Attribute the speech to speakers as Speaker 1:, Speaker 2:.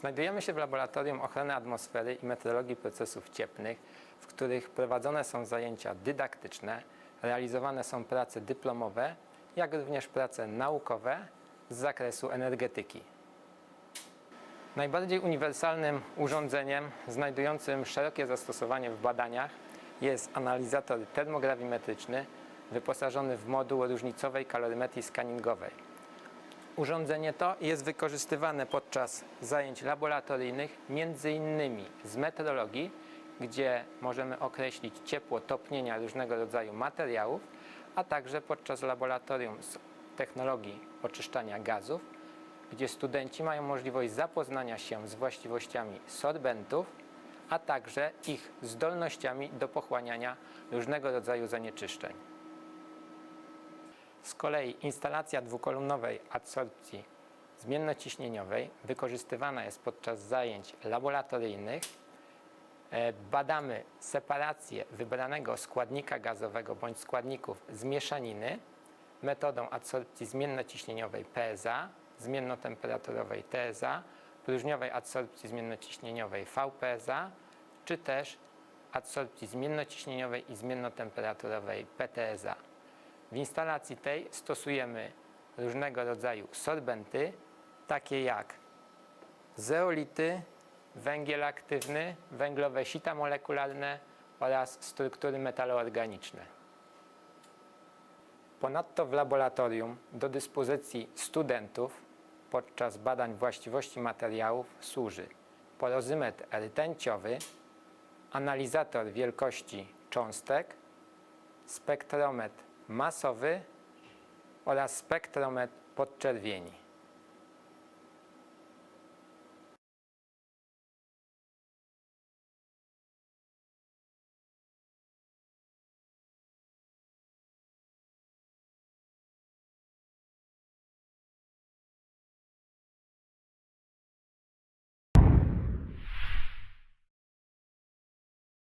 Speaker 1: Znajdujemy się w laboratorium ochrony atmosfery i meteorologii procesów cieplnych, w których prowadzone są zajęcia dydaktyczne, realizowane są prace dyplomowe, jak również prace naukowe z zakresu energetyki. Najbardziej uniwersalnym urządzeniem znajdującym szerokie zastosowanie w badaniach jest analizator termograwimetryczny wyposażony w moduł różnicowej kalorymetrii skanningowej. Urządzenie to jest wykorzystywane podczas zajęć laboratoryjnych, między innymi z meteorologii, gdzie możemy określić ciepło topnienia różnego rodzaju materiałów, a także podczas laboratorium z technologii oczyszczania gazów, gdzie studenci mają możliwość zapoznania się z właściwościami sorbentów, a także ich zdolnościami do pochłaniania różnego rodzaju zanieczyszczeń. Z kolei instalacja dwukolumnowej adsorpcji zmiennociśnieniowej wykorzystywana jest podczas zajęć laboratoryjnych. E, Badamy separację wybranego składnika gazowego bądź składników z mieszaniny metodą adsorpcji zmiennociśnieniowej PSA, zmiennotemperaturowej TSA, próżniowej adsorpcji zmiennociśnieniowej VPSA, czy też adsorpcji zmiennociśnieniowej i zmiennotemperaturowej PTSA. W instalacji tej stosujemy różnego rodzaju sorbenty, takie jak zeolity, węgiel aktywny, węglowe sita molekularne oraz struktury metaloorganiczne. Ponadto w laboratorium do dyspozycji studentów podczas badań właściwości materiałów służy porozymetr rtęciowy, analizator wielkości cząstek, spektrometr masowy oraz spektrometr podczerwieni.